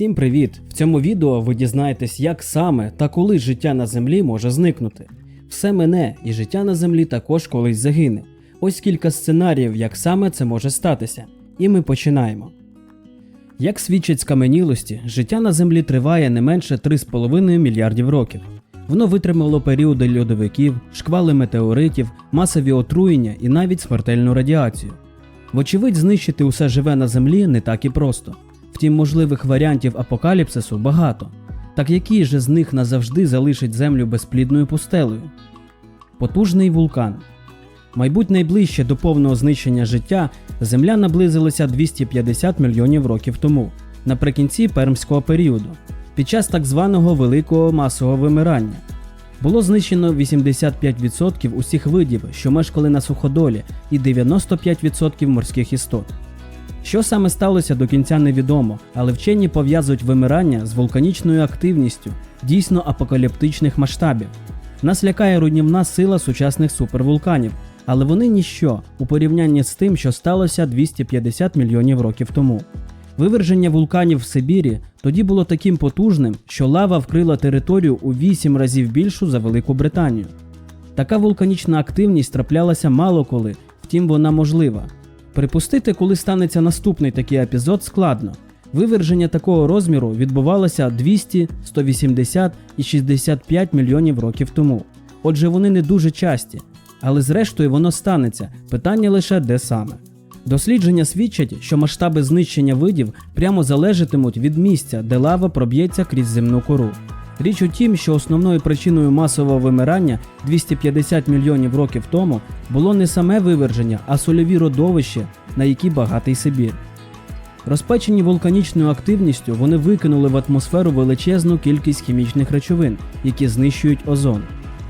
Всім привіт! В цьому відео ви дізнаєтесь, як саме та коли життя на землі може зникнути. Все мине, і життя на землі також колись загине. Ось кілька сценаріїв, як саме це може статися. І ми починаємо. Як свідчить скаменілості, життя на землі триває не менше 3,5 мільярдів років. Воно витримало періоди льодовиків, шквали метеоритів, масові отруєння і навіть смертельну радіацію. Вочевидь, знищити усе живе на землі не так і просто. Втім, можливих варіантів апокаліпсису багато. Так який же з них назавжди залишить землю безплідною пустелею? Потужний вулкан. Мабуть, найближче до повного знищення життя Земля наблизилася 250 мільйонів років тому, наприкінці пермського періоду, під час так званого великого масового вимирання. Було знищено 85% усіх видів, що мешкали на суходолі, і 95% морських істот. Що саме сталося до кінця невідомо, але вчені пов'язують вимирання з вулканічною активністю дійсно апокаліптичних масштабів. Нас лякає руйнівна сила сучасних супервулканів, але вони ніщо у порівнянні з тим, що сталося 250 мільйонів років тому. Виверження вулканів в Сибірі тоді було таким потужним, що лава вкрила територію у 8 разів більшу за Велику Британію. Така вулканічна активність траплялася мало коли, втім вона можлива. Припустити, коли станеться наступний такий епізод, складно. Виверження такого розміру відбувалося 200, 180 і 65 мільйонів років тому. Отже, вони не дуже часті, але зрештою воно станеться. Питання лише де саме. Дослідження свідчать, що масштаби знищення видів прямо залежатимуть від місця, де лава проб'ється крізь земну кору. Річ у тім, що основною причиною масового вимирання 250 мільйонів років тому було не саме виверження, а сольові родовища, на які багатий Сибір. Розпечені вулканічною активністю вони викинули в атмосферу величезну кількість хімічних речовин, які знищують озон.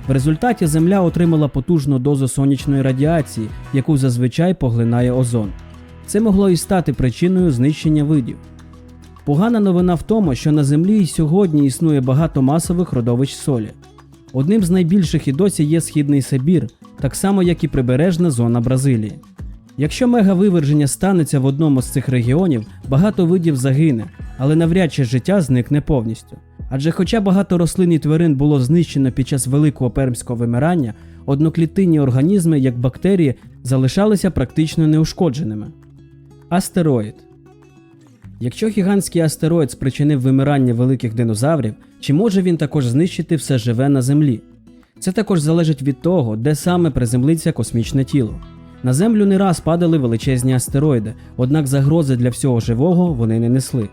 В результаті Земля отримала потужну дозу сонячної радіації, яку зазвичай поглинає озон. Це могло і стати причиною знищення видів. Погана новина в тому, що на Землі і сьогодні існує багато масових родовищ солі. Одним з найбільших і досі є Східний Сибір, так само як і прибережна зона Бразилії. Якщо мегавиверження станеться в одному з цих регіонів, багато видів загине, але навряд чи життя зникне повністю. Адже хоча багато рослин і тварин було знищено під час великого пермського вимирання, одноклітинні організми, як бактерії, залишалися практично неушкодженими. Астероїд Якщо гігантський астероїд спричинив вимирання великих динозаврів, чи може він також знищити все живе на Землі? Це також залежить від того, де саме приземлиться космічне тіло. На Землю не раз падали величезні астероїди, однак загрози для всього живого вони не несли.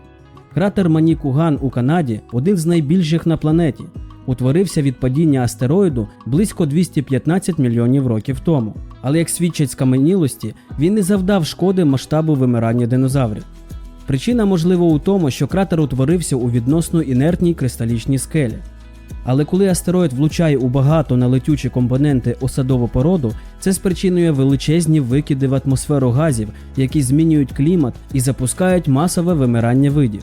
Кратер Манікуган у Канаді один з найбільших на планеті. Утворився від падіння астероїду близько 215 мільйонів років тому. Але як свідчать скаменілості, він не завдав шкоди масштабу вимирання динозаврів. Причина можливо у тому, що кратер утворився у відносно інертній кристалічній скелі. Але коли астероїд влучає у багато на летючі компоненти осадову породу, це спричинює величезні викиди в атмосферу газів, які змінюють клімат і запускають масове вимирання видів.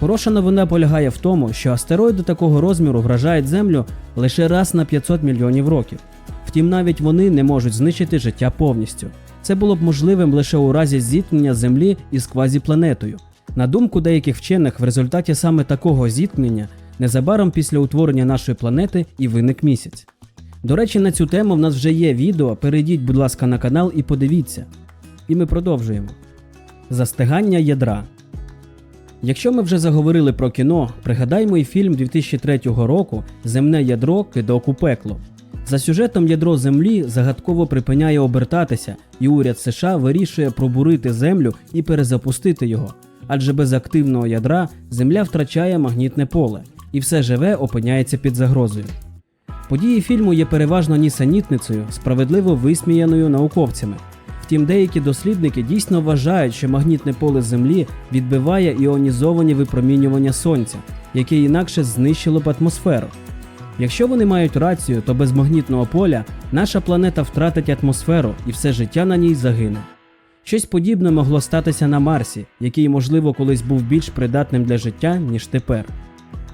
Хороша новина полягає в тому, що астероїди такого розміру вражають Землю лише раз на 500 мільйонів років. Втім, навіть вони не можуть знищити життя повністю. Це було б можливим лише у разі зіткнення Землі із квазіпланетою. На думку деяких вчених, в результаті саме такого зіткнення незабаром після утворення нашої планети і виник місяць. До речі, на цю тему в нас вже є відео. Перейдіть, будь ласка, на канал і подивіться. І ми продовжуємо. Застигання ядра. Якщо ми вже заговорили про кіно, пригадаймо і фільм 2003 року Земне ядро кидок у пекло. За сюжетом ядро Землі загадково припиняє обертатися, і уряд США вирішує пробурити землю і перезапустити його. Адже без активного ядра Земля втрачає магнітне поле, і все живе опиняється під загрозою. Події фільму є переважно нісенітницею, справедливо висміяною науковцями. Втім, деякі дослідники дійсно вважають, що магнітне поле Землі відбиває іонізовані випромінювання Сонця, яке інакше знищило б атмосферу. Якщо вони мають рацію, то без магнітного поля наша планета втратить атмосферу і все життя на ній загине. Щось подібне могло статися на Марсі, який, можливо, колись був більш придатним для життя, ніж тепер.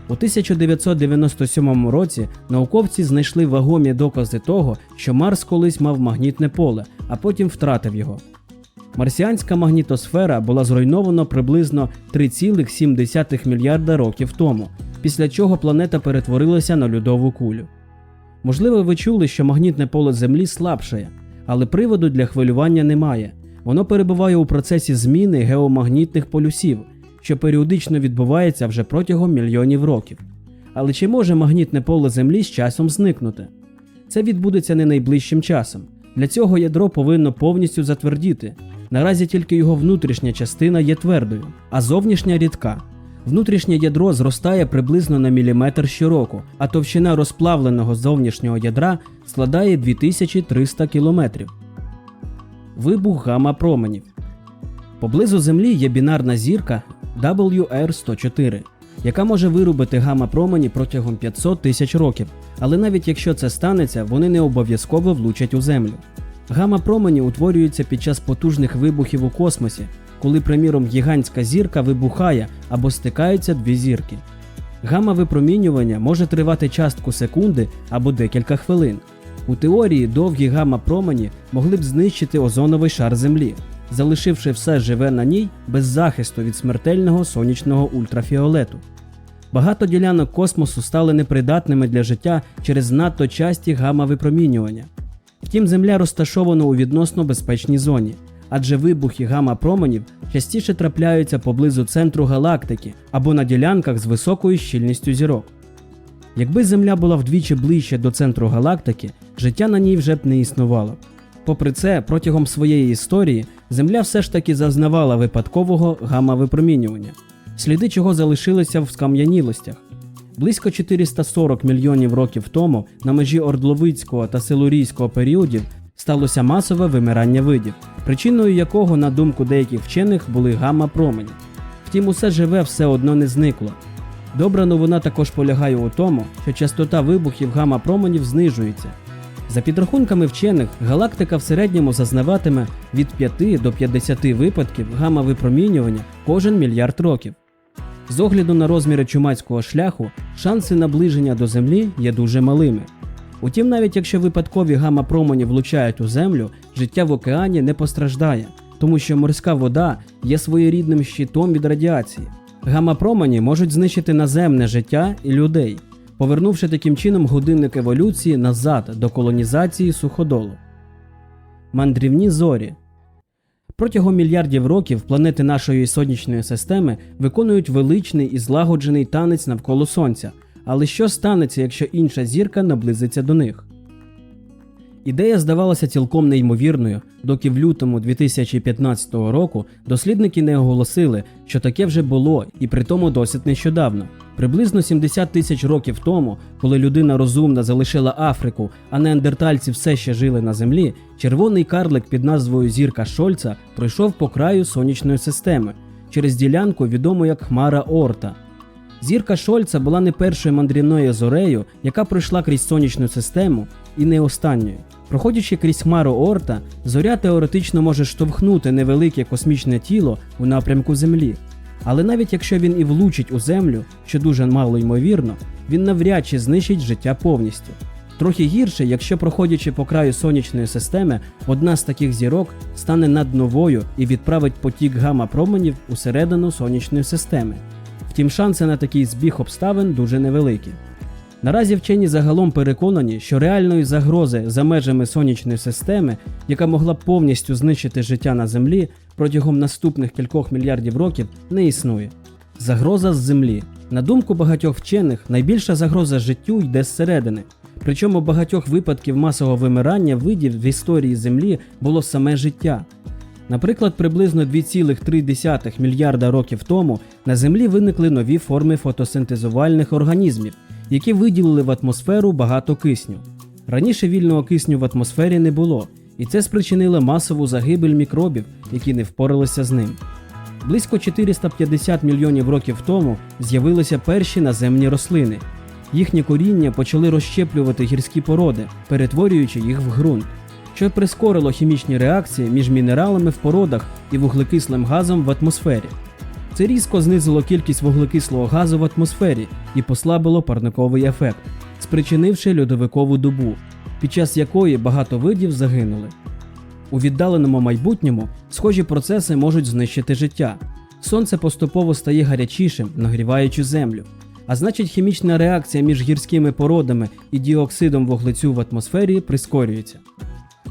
У 1997 році науковці знайшли вагомі докази того, що Марс колись мав магнітне поле, а потім втратив його. Марсіанська магнітосфера була зруйнована приблизно 3,7 мільярда років тому, після чого планета перетворилася на льодову кулю. Можливо, ви чули, що магнітне поле Землі слабшає, але приводу для хвилювання немає. Воно перебуває у процесі зміни геомагнітних полюсів, що періодично відбувається вже протягом мільйонів років. Але чи може магнітне поле Землі з часом зникнути? Це відбудеться не найближчим часом. Для цього ядро повинно повністю затвердіти. Наразі тільки його внутрішня частина є твердою, а зовнішня рідка. Внутрішнє ядро зростає приблизно на міліметр щороку, а товщина розплавленого зовнішнього ядра складає 2300 кілометрів. Вибух гамма променів. Поблизу Землі є бінарна зірка WR104, яка може вирубити гамма промені протягом 500 тисяч років, але навіть якщо це станеться, вони не обов'язково влучать у Землю. Гамма промені утворюються під час потужних вибухів у космосі, коли, приміром, гігантська зірка вибухає або стикаються дві зірки. Гамма випромінювання може тривати частку секунди або декілька хвилин. У теорії довгі гамма промені могли б знищити озоновий шар Землі, залишивши все живе на ній без захисту від смертельного сонячного ультрафіолету. Багато ділянок космосу стали непридатними для життя через надто часті гамма-випромінювання. Втім, Земля розташована у відносно безпечній зоні, адже вибухи гамма-променів частіше трапляються поблизу центру галактики або на ділянках з високою щільністю зірок. Якби Земля була вдвічі ближче до центру галактики, життя на ній вже б не існувало. Попри це, протягом своєї історії Земля все ж таки зазнавала випадкового гамма-випромінювання, сліди чого залишилися в скам'янілостях. Близько 440 мільйонів років тому на межі Ордловицького та Силурійського періодів сталося масове вимирання видів, причиною якого, на думку деяких вчених, були гамма-промені. Втім, усе живе все одно не зникло. Добра новина також полягає у тому, що частота вибухів гамма-променів знижується. За підрахунками вчених, галактика в середньому зазнаватиме від 5 до 50 випадків гамма-випромінювання кожен мільярд років. З огляду на розміри чумацького шляху, шанси наближення до Землі є дуже малими. Утім, навіть якщо випадкові гамма-промені влучають у землю, життя в океані не постраждає, тому що морська вода є своєрідним щитом від радіації. Гамма-промені можуть знищити наземне життя і людей, повернувши таким чином годинник еволюції назад до колонізації суходолу. Мандрівні зорі Протягом мільярдів років планети нашої сонячної системи виконують величний і злагоджений танець навколо Сонця. Але що станеться, якщо інша зірка наблизиться до них? Ідея здавалася цілком неймовірною, доки в лютому 2015 року дослідники не оголосили, що таке вже було, і при тому досить нещодавно. Приблизно 70 тисяч років тому, коли людина розумна залишила Африку, а неандертальці все ще жили на землі, червоний карлик під назвою Зірка Шольца пройшов по краю сонячної системи через ділянку, відому як Хмара Орта. Зірка Шольца була не першою мандрівною зорею, яка пройшла крізь сонячну систему, і не останньою. Проходячи крізь хмару Орта, зоря теоретично може штовхнути невелике космічне тіло у напрямку Землі. Але навіть якщо він і влучить у землю, що дуже мало ймовірно, він навряд чи знищить життя повністю. Трохи гірше, якщо проходячи по краю сонячної системи, одна з таких зірок стане над новою і відправить потік гамма-променів усередину сонячної системи. Втім, шанси на такий збіг обставин дуже невеликі. Наразі вчені загалом переконані, що реальної загрози за межами сонячної системи, яка могла б повністю знищити життя на Землі протягом наступних кількох мільярдів років, не існує. Загроза з Землі. На думку багатьох вчених, найбільша загроза життю йде зсередини. Причому багатьох випадків масового вимирання видів в історії Землі було саме життя. Наприклад, приблизно 2,3 мільярда років тому на Землі виникли нові форми фотосинтезувальних організмів, які виділили в атмосферу багато кисню. Раніше вільного кисню в атмосфері не було, і це спричинило масову загибель мікробів, які не впоралися з ним. Близько 450 мільйонів років тому з'явилися перші наземні рослини. Їхнє коріння почали розщеплювати гірські породи, перетворюючи їх в ґрунт, що прискорило хімічні реакції між мінералами в породах і вуглекислим газом в атмосфері. Це різко знизило кількість вуглекислого газу в атмосфері і послабило парниковий ефект, спричинивши льодовикову добу, під час якої багато видів загинули. У віддаленому майбутньому схожі процеси можуть знищити життя. Сонце поступово стає гарячішим, нагріваючи землю. А значить, хімічна реакція між гірськими породами і діоксидом вуглецю в атмосфері прискорюється.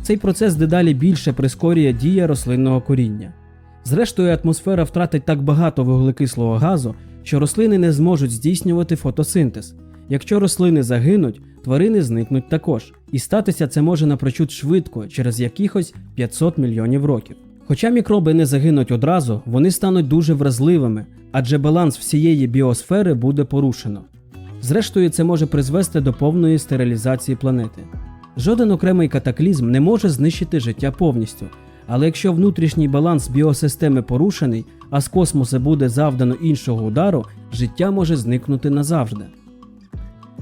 Цей процес дедалі більше прискорює дія рослинного коріння. Зрештою, атмосфера втратить так багато вуглекислого газу, що рослини не зможуть здійснювати фотосинтез. Якщо рослини загинуть, тварини зникнуть також, і статися це може напрочуд швидко, через якихось 500 мільйонів років. Хоча мікроби не загинуть одразу, вони стануть дуже вразливими, адже баланс всієї біосфери буде порушено. Зрештою, це може призвести до повної стерилізації планети. Жоден окремий катаклізм не може знищити життя повністю, але якщо внутрішній баланс біосистеми порушений, а з космосу буде завдано іншого удару, життя може зникнути назавжди.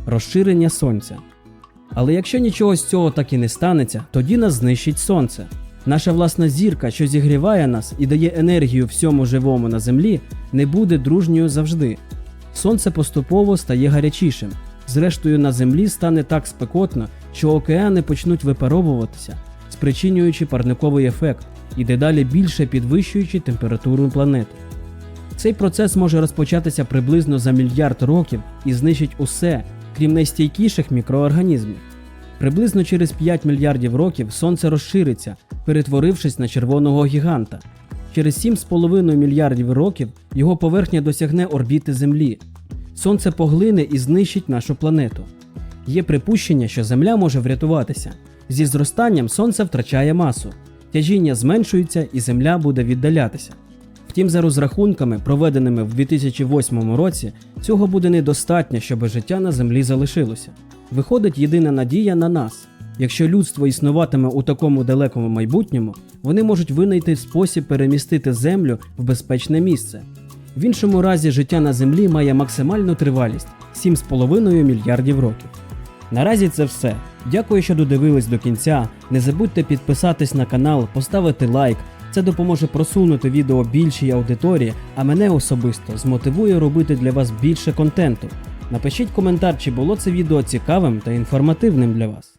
Розширення сонця. Але якщо нічого з цього так і не станеться, тоді нас знищить сонце. Наша власна зірка, що зігріває нас і дає енергію всьому живому на землі, не буде дружньою завжди. Сонце поступово стає гарячішим. Зрештою, на землі стане так спекотно, що океани почнуть випаровуватися, спричинюючи парниковий ефект і дедалі більше підвищуючи температуру планети. Цей процес може розпочатися приблизно за мільярд років і знищить усе, крім найстійкіших мікроорганізмів. Приблизно через 5 мільярдів років сонце розшириться, перетворившись на червоного гіганта. Через 7,5 мільярдів років його поверхня досягне орбіти Землі. Сонце поглине і знищить нашу планету. Є припущення, що Земля може врятуватися. Зі зростанням сонце втрачає масу, тяжіння зменшується і Земля буде віддалятися. Втім, за розрахунками, проведеними в 2008 році, цього буде недостатньо, щоб життя на землі залишилося. Виходить єдина надія на нас. Якщо людство існуватиме у такому далекому майбутньому, вони можуть винайти спосіб перемістити землю в безпечне місце. В іншому разі життя на землі має максимальну тривалість 7,5 мільярдів років. Наразі це все. Дякую, що додивились до кінця. Не забудьте підписатись на канал, поставити лайк. Це допоможе просунути відео більшій аудиторії, а мене особисто змотивує робити для вас більше контенту. Напишіть коментар, чи було це відео цікавим та інформативним для вас.